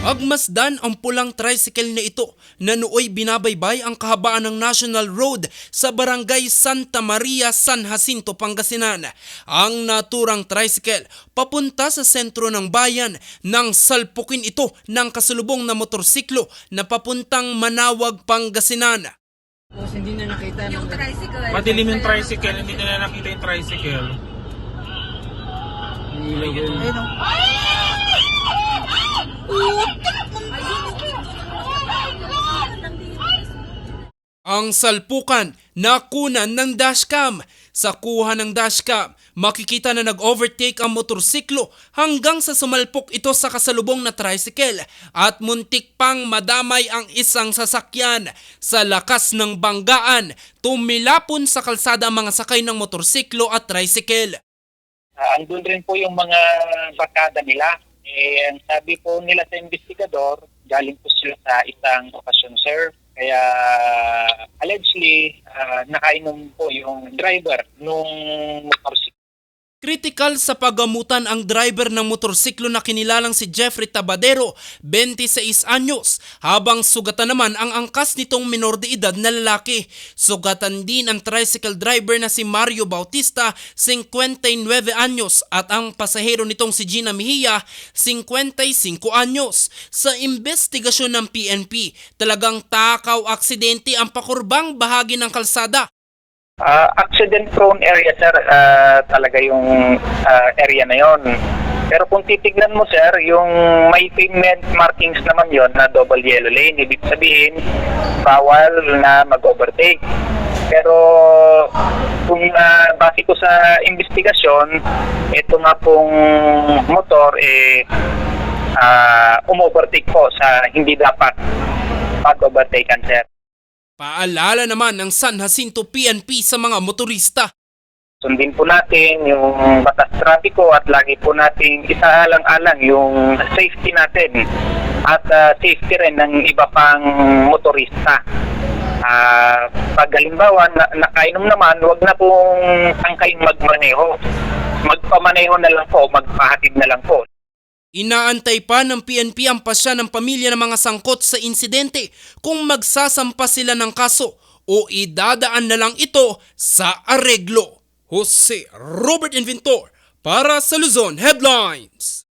Agmasdan ang pulang tricycle na ito na nooy binabaybay ang kahabaan ng National Road sa barangay Santa Maria, San Jacinto, Pangasinan. Ang naturang tricycle papunta sa sentro ng bayan nang salpukin ito ng kasulubong na motorsiklo na papuntang Manawag, Pangasinan. Tapos hindi na nakita Yung ng tricycle. Madilim yung tricycle, hindi nila nakita yung tricycle. Ayun o. Ang salpukan nakunan ng dashcam. Sa kuha ng dashcam, makikita na nag-overtake ang motorsiklo hanggang sa sumalpok ito sa kasalubong na tricycle at muntik pang madamay ang isang sasakyan. Sa lakas ng banggaan, tumilapon sa kalsada ang mga sakay ng motorsiklo at tricycle. Ah, andun rin po yung mga barkada nila. Eh, sabi po nila sa investigador, galing po sila sa isang okasyon, sir. Kaya allegedly, ah, nakainom po yung driver nung motorsiklo. Critical sa pagamutan ang driver ng motorsiklo na kinilalang si Jeffrey Tabadero, 26 anyos, habang sugatan naman ang angkas nitong minor de edad na lalaki. Sugatan din ang tricycle driver na si Mario Bautista, 59 anyos, at ang pasahero nitong si Gina Mejia, 55 anyos. Sa investigasyon ng PNP, talagang takaw aksidente ang pakurbang bahagi ng kalsada Ah, accident-prone area, sir, ah, talaga yung ah, area na yon. Pero kung titignan mo, sir, yung may pavement markings naman yon na double yellow lane, ibig sabihin, bawal na mag-overtake. Pero kung ah, base ko sa investigasyon, ito nga pong motor, eh, ah, umovertake po sa hindi dapat pag-overtaken, sir. Paalala naman ng San Jacinto PNP sa mga motorista. Sundin po natin yung batas trapiko at lagi po natin isaalang-alang yung safety natin at ah, safety rin ng iba pang motorista. Ah, pag halimbawa na, nakainom naman, wag na pong tangkayong magmaneho. Magpamaneho na lang po, magpahatid na lang po. Inaantay pa ng PNP ang pasya ng pamilya ng mga sangkot sa insidente kung magsasampa sila ng kaso o idadaan na lang ito sa areglo. Jose Robert Inventor para sa Luzon Headlines.